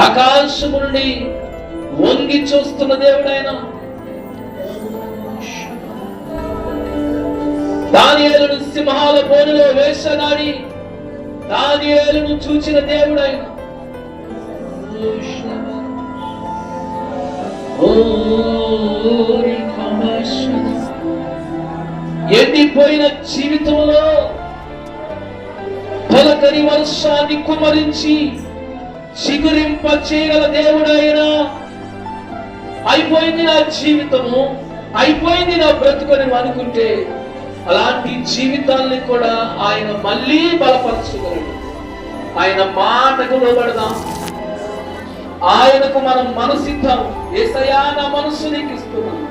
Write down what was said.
ఆకాశము నుండి వంగి చూస్తున్న దేవుడైన దానియేలును సింహాల బోనులో వేసనాడి దానియేలును చూచిన దేవుడైన ఎండిపోయిన జీవితంలో పలకరి వర్షాన్ని కుమరించి చిగురింప చేయగల దేవుడైనా. అయిపోయింది నా జీవితము అయిపోయింది నా బ్రతుకొని అనుకుంటే అలాంటి జీవితాల్ని కూడా ఆయన మళ్ళీ బలపరచగలడు ఆయన మాటకు లోబడదాం. ఆయనకు మనం మనసిద్దాం. ఏసయా నా మనస్సు నీకు ఇస్తున్నాను.